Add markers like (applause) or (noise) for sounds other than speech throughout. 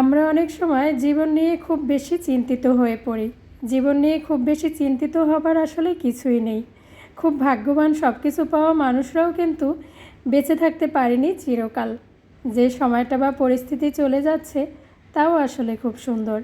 আমরা অনেক সময় জীবন নিয়ে খুব বেশি চিন্তিত হয়ে পড়ি। জীবন নিয়ে খুব বেশি চিন্তিত হবার আসলে কিছুই নেই। খুব ভাগ্যবান সব কিছু পাওয়া মানুষরাও কিন্তু বেঁচে থাকতে পারেনি চিরকাল। যে সময়টা বা পরিস্থিতি চলে যাচ্ছে, তাও আসলে খুব সুন্দর।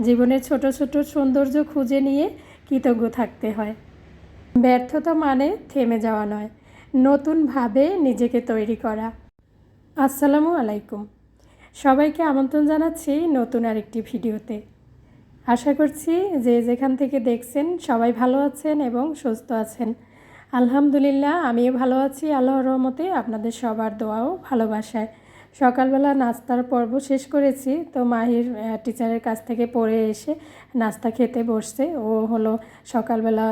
জীবনের ছোট ছোট সৌন্দর্য খুঁজে নিয়ে কৃতজ্ঞ থাকতে হয়। ব্যর্থতা মানে থেমে যাওয়া নয়। নতুনভাবে নিজেকে তৈরি করা। আসসালামু আলাইকুম। সবাইকে আমন্ত্রণ জানাচ্ছি নতুন আরেকটি ভিডিওতে। আশা করছি যে যেখান থেকে দেখছেন সবাই ভালো আছেন এবং সুস্থ আছেন। আলহামদুলিল্লাহ, আমিও ভালো আছি। আল্লাহর রহমতে আপনাদের সবার দোয়াও ভালোবাসায়। সকালবেলা নাস্তার পর্ব শেষ করেছি, তো মাহির টিচারের কাছ থেকে পড়ে এসে নাস্তা খেতে বসছে। ও হলো সকালবেলা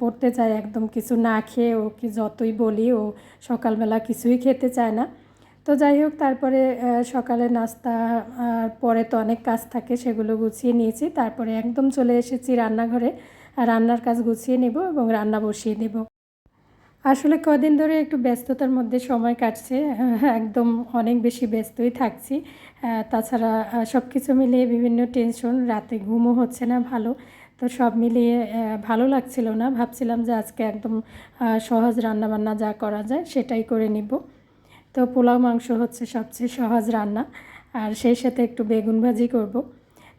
পড়তে চায় একদম কিছু না খেয়ে ও কি যতই বলি ও সকালবেলা কিছুই খেতে চায় না। তো যাই হোক, তারপরে সকালে নাস্তা, আর পরে তো অনেক কাজ থাকে, সেগুলো গুছিয়ে নিয়েছি। তারপরে একদম চলে এসেছি রান্নাঘরে। রান্নার কাজ গুছিয়ে নেব এবং রান্না বসিয়ে দেব। আসলে কদিন ধরে একটু ব্যস্ততার মধ্যে সময় কাটছে। (laughs) একদম অনেক বেশি ব্যস্তই থাকছি। তাছাড়া সব কিছু মিলিয়ে বিভিন্ন টেনশন, রাতে ঘুমও হচ্ছে না ভালো। তো সব মিলিয়ে ভালো লাগছিল না। ভাবছিলাম যে আজকে একদম সহজ রান্নাবান্না যা করা যায় সেটাই করে নিব। তো পোলাও মাংস হচ্ছে সবচেয়ে সহজ রান্না। আর সেই সাথে একটু বেগুন ভাজি করব।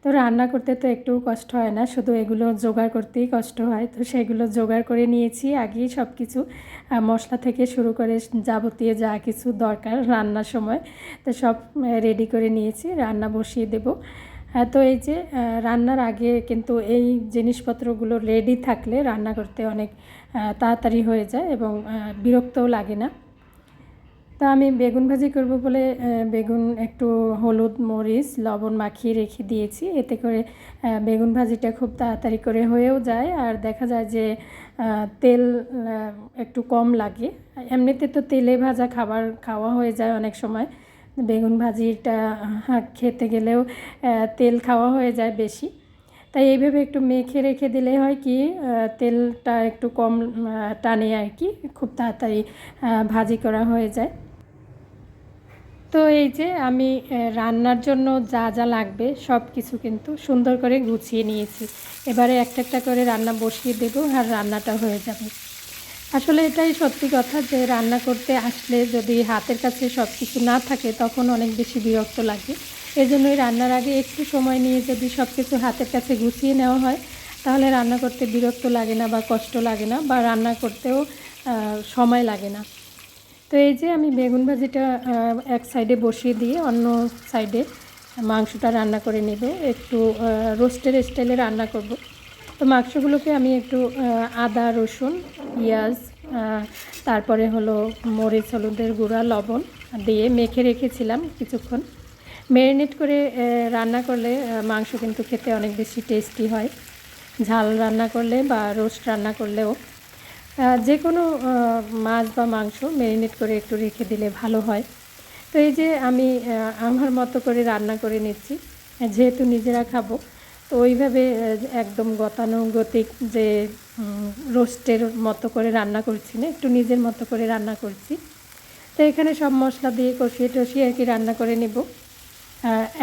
তো রান্না করতে তো একটু কষ্ট হয় না, শুধু এগুলো জোগাড় করতেই কষ্ট হয়। তো সেগুলো জোগাড় করে নিয়েছি, আগেই সব কিছু মশলা থেকে শুরু করে যাবতীয় যা কিছু দরকার রান্নার সময়, তো সব রেডি করে নিয়েছি, রান্না বসিয়ে দেব। তো এই যে রান্নার আগে কিন্তু এই জিনিসপত্রগুলো রেডি থাকলে রান্না করতে অনেক তাড়াতাড়ি হয়ে যায় এবং বিরক্তও লাগে না। তা আমি বেগুন ভাজি করব বলে বেগুন একটু হলুদ মরিচ, লবণ মাখিয়ে রেখে দিয়েছি। এতে করে বেগুন ভাজিটা খুব তাড়াতাড়ি করে হয়েও যায়। আর দেখা যায় যে তেল একটু কম লাগে। এমনিতে তো তেলে ভাজা খাবার খাওয়া হয়ে যায় অনেক সময়। বেগুন ভাজিটা খেতে গেলেও তেল খাওয়া হয়ে যায় বেশি। তাই এইভাবে একটু মেখে রেখে দিলে হয় কি তেলটা একটু কম টানে আর কি, খুব তাড়াতাড়ি ভাজি করা হয়ে যায়। তো এই যে আমি রান্নার জন্য যা যা লাগবে সব কিছু কিন্তু সুন্দর করে গুছিয়ে নিয়েছি। এবারে একটা একটা করে রান্না বসিয়ে দেবো আর রান্নাটা হয়ে যাবে। আসলে এটাই সত্যি কথা যে রান্না করতে আসলে যদি হাতের কাছে সব কিছু না থাকে তখন অনেক বেশি বিরক্ত লাগে। এজন্যই রান্নার আগে একটু সময় নিয়ে যদি সব কিছু হাতের কাছে গুছিয়ে নেওয়া হয়, তাহলে রান্না করতে বিরক্ত লাগে না বা কষ্ট লাগে না বা রান্না করতেও সময় লাগে না। তো এই যে আমি বেগুন ভাজিটা এক সাইডে বসিয়ে দিয়ে অন্য সাইডে মাংসটা রান্না করে নেব। একটু রোস্টের স্টাইলে রান্না করব। তো মাংসগুলোকে আমি একটু আদা, রসুন, পেঁয়াজ তারপরে হলো মরিচ, হলুদের গুঁড়া, লবণ দিয়ে মেখে রেখেছিলাম কিছুক্ষণ। ম্যারিনেট করে রান্না করলে মাংস কিন্তু খেতে অনেক বেশি টেস্টি হয়। ঝাল রান্না করলে বা রোস্ট রান্না করলেও যে কোনো মাছ বা মাংস ম্যারিনেট করে একটু রেখে দিলে ভালো হয়। তো এই যে আমি আমার মতো করে রান্না করে নিচ্ছি, যেহেতু নিজেরা খাব, তো ওইভাবে একদম গতানুগতিক যে রোস্টের মতো করে রান্না করছি না, একটু নিজের মতো করে রান্না করছি। তো এখানে সব মশলা দিয়ে কষিয়ে টষিয়ে আর কি রান্না করে নেব।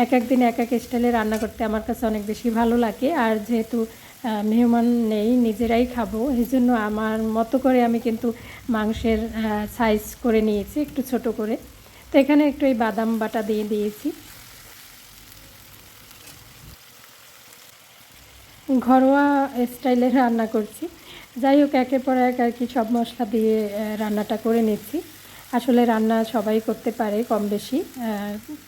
এক এক দিন এক এক স্টাইলে রান্না করতে আমার কাছে অনেক বেশি ভালো লাগে। আর যেহেতু মেহমান নেই, নিজেরাই খাব এই জন্য আমার মতো করে আমি কিন্তু মাংসের সাইজ করে নিয়েছি, একটু ছোট করে। তো এখানে একটু এই বাদাম বাটা দিয়ে দিয়েছি। ঘরোয়া স্টাইলে রান্না করছি। যাই হোক, একের পর এক আর কি সব মশলা দিয়ে রান্নাটা করে নিচ্ছি। আসলে রান্না সবাই করতে পারে কম বেশি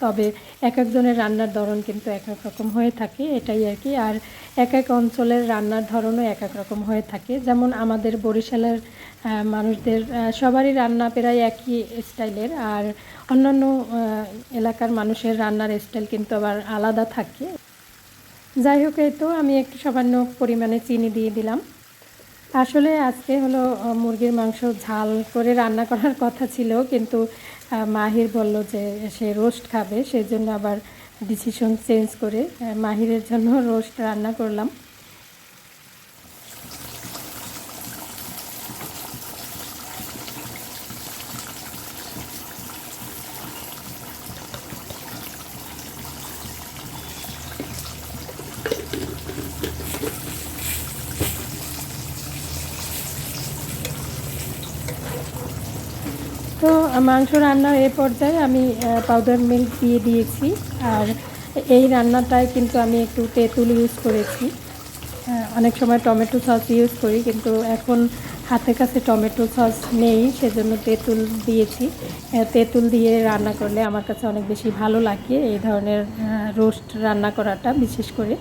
তবে এক একজনের রান্নার ধরন কিন্তু এক এক রকম হয়ে থাকে, এটাই আর কি। আর এক এক অঞ্চলের রান্নার ধরনও এক এক রকম হয়ে থাকে। যেমন আমাদের বরিশালের মানুষদের সবারই রান্না প্রায় একই স্টাইলের, আর অন্যান্য এলাকার মানুষের রান্নার স্টাইল কিন্তু আবার আলাদা থাকে। যাই হোক, এই তো আমি একটু সামান্য পরিমাণে চিনি দিয়ে দিলাম। আসলে আজকে হলো মুরগির মাংস ঝাল করে রান্না করার কথা ছিল, কিন্তু মাহির বলল যে সে রোস্ট খাবে, সেজন্য আবার ডিসিশন চেঞ্জ করে মাহিরের জন্য রোস্ট রান্না করলাম তো মাংস রান্নার এ পর্যায়ে আমি পাউডার মিল্ক দিয়ে দিয়েছি। আর এই রান্নাটায় কিন্তু আমি একটু তেঁতুল ইউজ করেছি। অনেক সময় টমেটো সস ইউজ করি, কিন্তু এখন হাতের কাছে টমেটো সস নেই, সেজন্য তেঁতুল দিয়েছি। তেঁতুল দিয়ে রান্না করলে আমার কাছে অনেক বেশি ভালো লাগে এই ধরনের রোস্ট রান্না করাটা বিশেষ করে।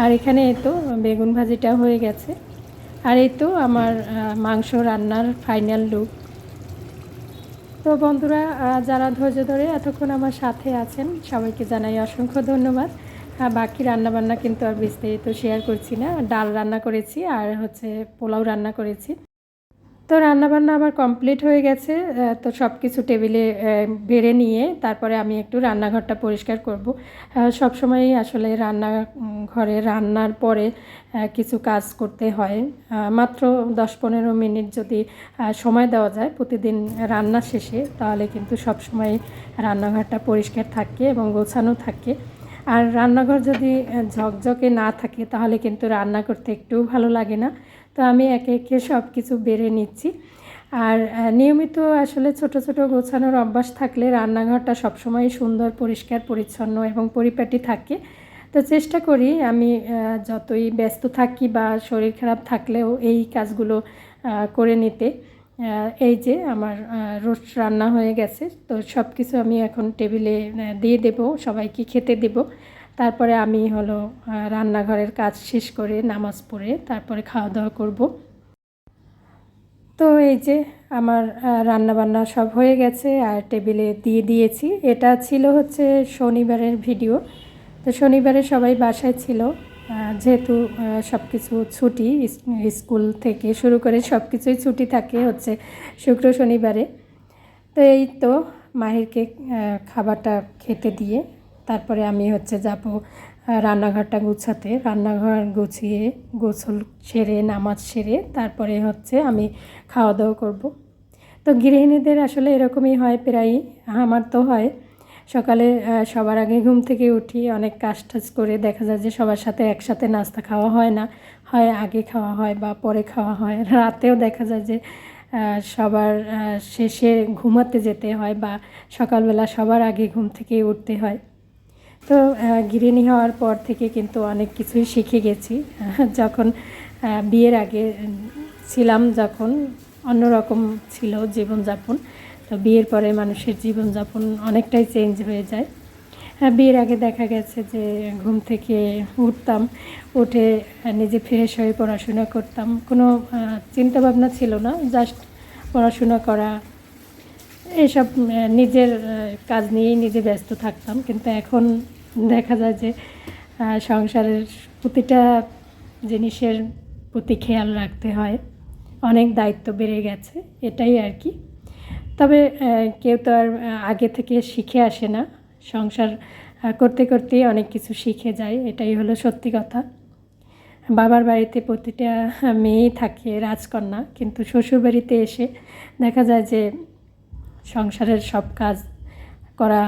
আর এখানে তো বেগুন ভাজিটা হয়ে গেছে। আর এই তো আমার মাংস রান্নার ফাইনাল লুক তো বন্ধুরা যারা ধৈর্য ধরে এতক্ষণ আমার সাথে আছেন, সবাইকে জানাই অসংখ্য ধন্যবাদ। বাকি রান্নাবান্না কিন্তু আর বিস্তারিত শেয়ার করছি না। ডাল রান্না করেছি আর হচ্ছে পোলাও রান্না করেছি। তো রান্নাবান্না আমার কমপ্লিট হয়ে গেছে তো সব কিছু টেবিলে বেড়ে নিয়ে তারপরে আমি একটু রান্নাঘরটা পরিষ্কার করব। সব সময়ই আসলে রান্না ঘরে রান্নার পরে কিছু কাজ করতে হয়। মাত্র দশ পনেরো মিনিট যদি সময় দেওয়া যায় প্রতিদিন রান্না শেষে, তাহলে কিন্তু সব সময় রান্নাঘরটা পরিষ্কার থাকে এবং গোছানো থাকে। আর রান্নাঘর যদি ঝকঝকে না থাকে, তাহলে কিন্তু রান্না করতে একটুও ভালো লাগে না। তো আমি একে একে সব কিছু বেড়ে নিচ্ছি। আর নিয়মিত আসলে ছোট ছোট গোছানোর অভ্যাস থাকলে রান্নাঘরটা সবসময় সুন্দর, পরিষ্কার, পরিচ্ছন্ন এবং পরিপাটি থাকে। তো চেষ্টা করি আমি যতই ব্যস্ত থাকি বা শরীর খারাপ থাকলেও এই কাজগুলো করে নিতে। এই যে আমার রোস্ট রান্না হয়ে গেছে, তো সব কিছু আমি এখন টেবিলে দিয়ে দেব, সবাইকে খেতে দেব। তারপরে আমি হলো রান্নাঘরের কাজ শেষ করে নামাজ পড়ে তারপরে খাওয়া দাওয়া করব। তো এই যে আমার রান্না বান্না সব হয়ে গেছে আর টেবিলে দিয়ে দিয়েছি। এটা ছিল হচ্ছে শনিবারের ভিডিও। তো শনিবারে সবাই বাসায় ছিল। যেহেতু সব কিছু ছুটি স্কুল থেকে শুরু করে সব কিছুই ছুটি থাকে হচ্ছে শুক্র শনিবারে। তো এই তো মাহিরকে খাবারটা খেতে দিয়ে তারপরে আমি হচ্ছে যাব রান্নাঘরটা গুছাতে। রান্নাঘর গুছিয়ে গোসল সেরে, নামাজ সেরে তারপরে হচ্ছে আমি খাওয়া দাওয়া করব। তো গৃহিণীদের আসলে এরকমই হয় প্রায়ই, আমার তো হয়। সকালে সবার আগে ঘুম থেকে উঠি, অনেক কাজ টাজ করে দেখা যায় যে সবার সাথে একসাথে নাস্তা খাওয়া হয় না। হয় আগে খাওয়া হয় বা পরে খাওয়া হয়। রাতেও দেখা যায় যে সবার শেষে ঘুমাতে যেতে হয় বা সকালবেলা সবার আগে ঘুম থেকে উঠতে হয়। তো গৃহিণী হওয়ার পর থেকে কিন্তু অনেক কিছুই শিখে গেছি। (laughs) যখন বিয়ের আগে ছিলাম যখন অন্যরকম ছিল জীবনযাপন, তো বিয়ের পরে মানুষের জীবনযাপন অনেকটাই চেঞ্জ হয়ে যায়। বিয়ের আগে দেখা গেছে যে, ঘুম থেকে উঠতাম, উঠে নিজে ফ্রেশ হয়ে পড়াশোনা করতাম। কোনো চিন্তাভাবনা ছিল না জাস্ট পড়াশোনা করা এইসব নিজের কাজ নিয়েই নিজে ব্যস্ত থাকতাম। কিন্তু এখন দেখা যায় যে সংসারের প্রতিটা জিনিসের প্রতি খেয়াল রাখতে হয়। অনেক দায়িত্ব বেড়ে গেছে, এটাই আর কি। তবে কেউ তো আর আগে থেকে শিখে আসে না। সংসার করতে করতেই অনেক কিছু শিখে যায়, এটাই হলো সত্যি কথা। বাবার বাড়িতে প্রতিটা মেয়েই থাকে, রাজকন্যা। কিন্তু শ্বশুরবাড়িতে এসে দেখা যায় যে সংসারের সব কাজ করা,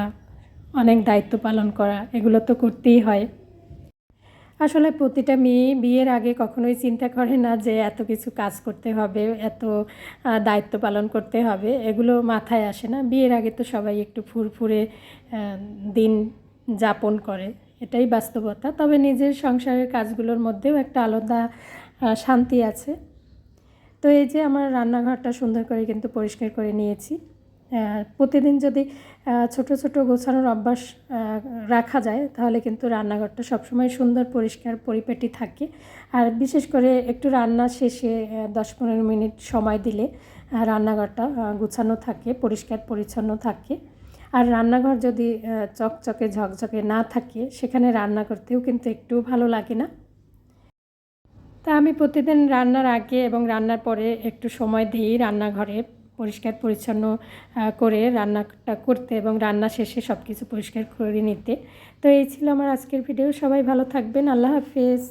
অনেক দায়িত্ব পালন করা, এগুলো তো করতেই হয়। আসলে প্রতিটা মেয়ে বিয়ের আগে কখনোই চিন্তা করে না যে এত কিছু কাজ করতে হবে, এত দায়িত্ব পালন করতে হবে, এগুলো মাথায় আসে না। বিয়ের আগে তো সবাই একটু ফুরফুরে দিন যাপন করে, এটাই বাস্তবতা। তবে নিজের সংসারের কাজগুলোর মধ্যেও একটা আলাদা শান্তি আছে। তো এই যে আমার রান্নাঘরটা সুন্দর করে কিন্তু পরিষ্কার করে নিয়েছি। প্রতিদিন যদি ছোট ছোট গোছানোর অভ্যাস রাখা যায়, তাহলে কিন্তু রান্নাঘরটা সবসময় সুন্দর, পরিষ্কার, পরিপাটি থাকে। আর বিশেষ করে একটু রান্না শেষে দশ পনেরো মিনিট সময় দিলে রান্নাঘরটা গোছানো থাকে, পরিষ্কার, পরিচ্ছন্ন থাকে। আর রান্নাঘর যদি চকচকে, ঝকঝকে না থাকে, সেখানে রান্না করতেও কিন্তু একটু ভালো লাগে না। তা আমি প্রতিদিন রান্নার আগে এবং রান্নার পরে একটু সময় দিই রান্নাঘরে পরিষ্কার, পরিচ্ছন্ন করে রান্নাটা করতে এবং রান্না শেষে সব কিছু পরিষ্কার করে নিতে। তো এই ছিল আমার আজকের ভিডিও সবাই ভালো থাকবেন। আল্লাহ হাফেজ।